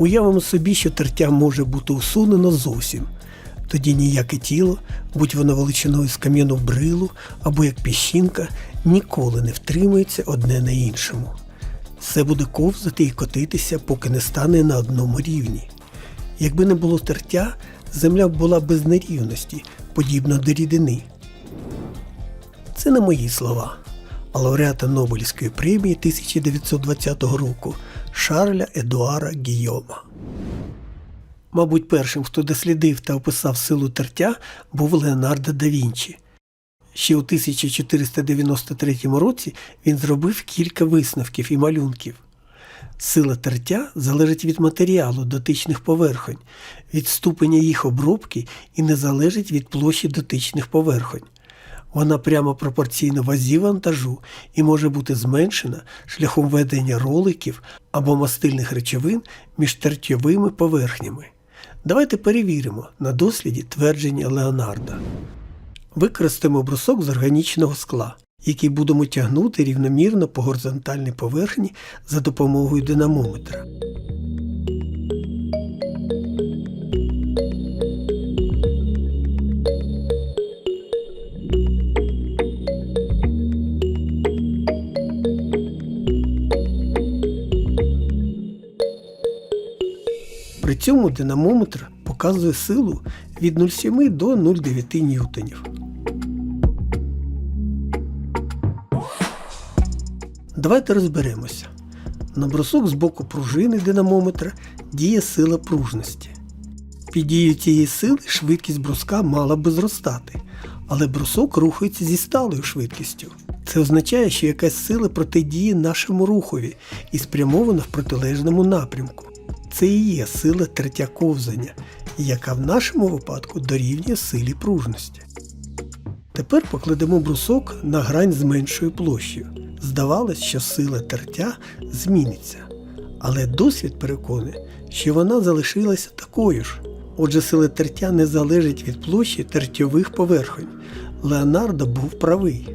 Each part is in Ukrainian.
Уявимо собі, що тертя може бути усунено зовсім. Тоді ніяке тіло, будь воно величиною з кам'яну брилу або як піщинка, ніколи не втримується одне на іншому. Все буде ковзати і котитися, поки не стане на одному рівні. Якби не було тертя, земля б була без нерівності, подібно до рідини. Це не мої слова, а лауреата Нобелівської премії 1920 року Шарля Едуара Гійома. Мабуть, першим, хто дослідив та описав силу тертя, був Леонардо да Вінчі. Ще у 1493 році він зробив кілька висновків і малюнків. Сила тертя залежить від матеріалу дотичних поверхонь, від ступеня їх обробки і не залежить від площі дотичних поверхонь. Вона прямо пропорційна вазі вантажу і може бути зменшена шляхом ведення роликів або мастильних речовин між тертьовими поверхнями. Давайте перевіримо на досліді твердження Леонарда. Використаємо брусок з органічного скла, який будемо тягнути рівномірно по горизонтальній поверхні за допомогою динамометра. При цьому динамометр показує силу від 0,7 до 0,9 ньютонів. Давайте розберемося. На брусок з боку пружини динамометра діє сила пружності. Під дією цієї сили швидкість бруска мала би зростати, але брусок рухається зі сталою швидкістю. Це означає, що якась сила протидіє нашому рухові і спрямована в протилежному напрямку. Це і є сила третя ковзання, яка в нашому випадку дорівнює силі пружності. Тепер покладемо брусок на грань з меншою площею. Здавалось, що сила тертя зміниться, але досвід переконує, що вона залишилася такою ж. Отже, сила тертя не залежить від площі тертьових поверхонь. Леонардо був правий.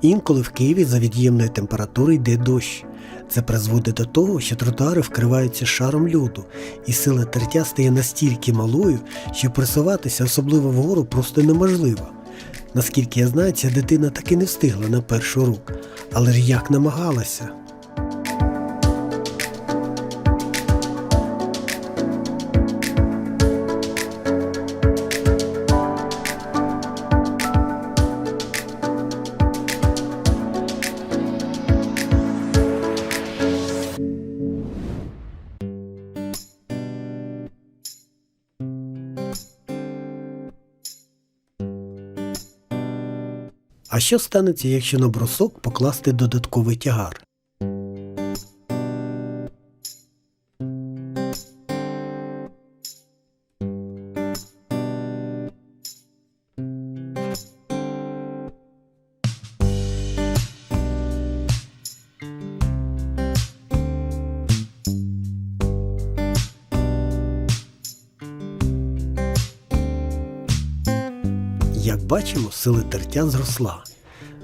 Інколи в Києві за від'ємної температури йде дощ. Це призводить до того, що тротуари вкриваються шаром льоду, і сила тертя стає настільки малою, що пресуватися, особливо вгору, просто неможливо. Наскільки я знаю, ця дитина таки не встигла на перший рук, але ж як намагалася. А що станеться, якщо на брусок покласти додатковий тягар? Як бачимо, сила тертя зросла.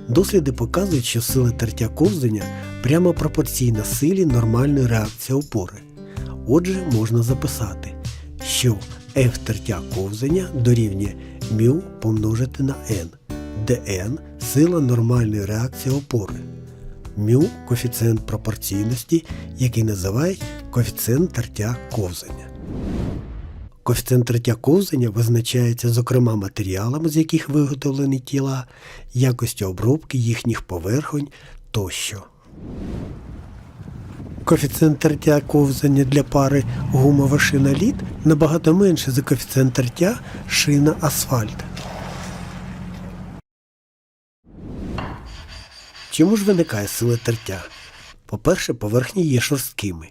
Досліди показують, що сила тертя ковзання прямо пропорційна силі нормальної реакції опори. Отже, можна записати, що F тертя ковзання дорівнює μ помножити на n, де n сила нормальної реакції опори. μ – коефіцієнт пропорційності, який називають коефіцієнт тертя ковзання. Коефіцієнт третя ковзання визначається, зокрема, матеріалами, з яких виготовлені тіла, якостю обробки їхніх поверхонь тощо. Коефіцієнт тертя ковзання для пари гумова шина лід набагато менше за коефіцієнт тертя шина асфальт. Чому ж виникає сила тертя? По-перше, поверхні є шорсткими,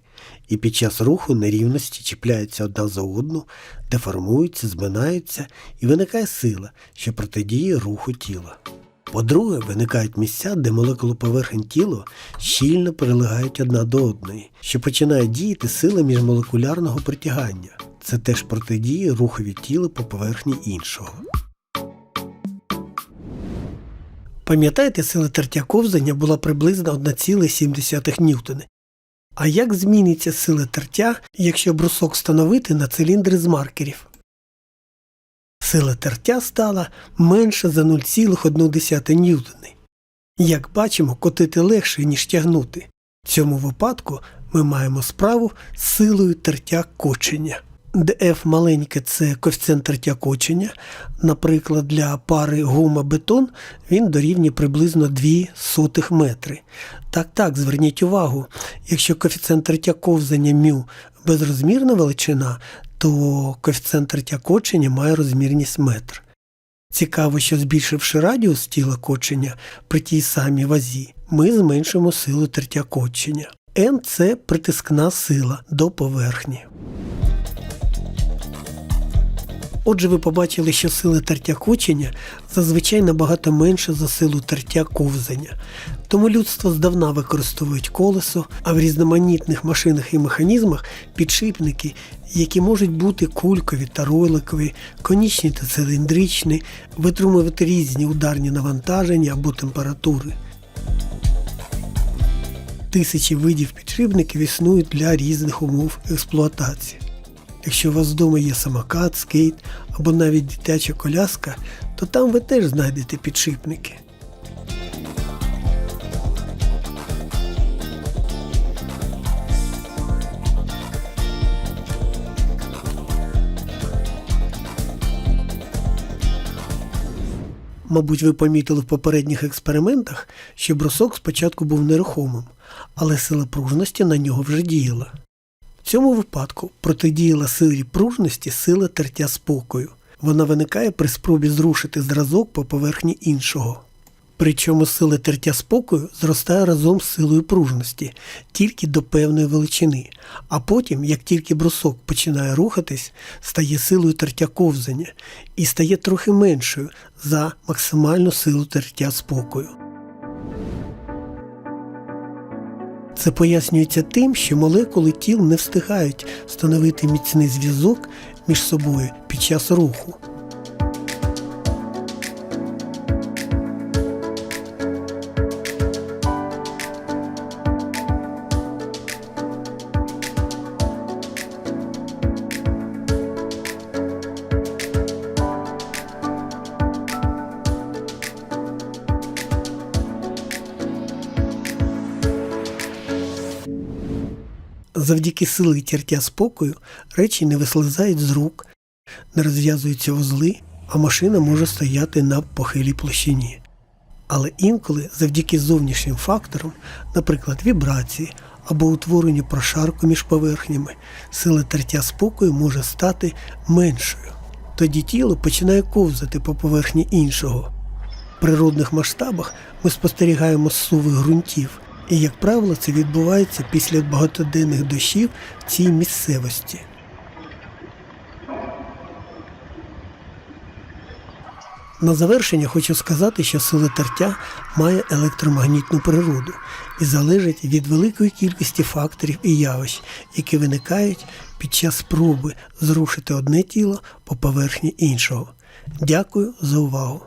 і під час руху нерівності чіпляються одна за одну, деформуються, зминаються, і виникає сила, що протидіє руху тіла. По-друге, виникають місця, де молекули поверхень тіла щільно прилегають одна до одної, що починає діяти сила міжмолекулярного притягання. Це теж протидіє рухові тіла по поверхні іншого. Пам'ятаєте, сила тертя ковзання була приблизно 1,7 ньютони. А як зміниться сила тертя, якщо брусок встановити на циліндри з маркерів? Сила тертя стала менше за 0,1 ньютони. Як бачимо, котити легше, ніж тягнути. В цьому випадку ми маємо справу з силою тертя кочення. ДФ маленьке це коефіцієнт тертя кочення. Наприклад, для пари гума-бетон він дорівнює приблизно 2 сотих метри. Так, так, зверніть увагу, якщо коефіцієнт тертя ковзання мю безрозмірна величина, то коефіцієнт тертя кочення має розмірність метр. Цікаво, що збільшивши радіус тіла кочення при тій самій вазі, ми зменшимо силу тертя кочення. N – це притискна сила до поверхні. Отже, ви побачили, що сила тертя кочення зазвичай набагато менша за силу тертя ковзання. Тому людство здавна використовують колесо, а в різноманітних машинах і механізмах підшипники, які можуть бути кулькові та роликові, конічні та циліндричні, витримувати різні ударні навантаження або температури. Тисячі видів підшипників існують для різних умов експлуатації. Якщо у вас вдома є самокат, скейт або навіть дитяча коляска, то там ви теж знайдете підшипники. Мабуть, ви помітили в попередніх експериментах, що брусок спочатку був нерухомим, але сила пружності на нього вже діяла. В цьому випадку протидіяла силі пружності сила тертя спокою. Вона виникає при спробі зрушити зразок по поверхні іншого. Причому сила тертя спокою зростає разом з силою пружності тільки до певної величини, а потім, як тільки брусок починає рухатись, стає силою тертя ковзання і стає трохи меншою за максимальну силу тертя спокою. Це пояснюється тим, що молекули тіл не встигають встановити міцний зв'язок між собою під час руху. Завдяки сили тертя спокою речі не вислизають з рук, не розв'язуються вузли, а машина може стояти на похилій площині. Але інколи завдяки зовнішнім факторам, наприклад, вібрації або утворенню прошарку між поверхнями, сила тертя спокою може стати меншою. Тоді тіло починає ковзати по поверхні іншого. В природних масштабах ми спостерігаємо зсуви ґрунтів, і, як правило, це відбувається після багатоденних дощів в цій місцевості. На завершення хочу сказати, що сила тертя має електромагнітну природу і залежить від великої кількості факторів і явищ, які виникають під час спроби зрушити одне тіло по поверхні іншого. Дякую за увагу!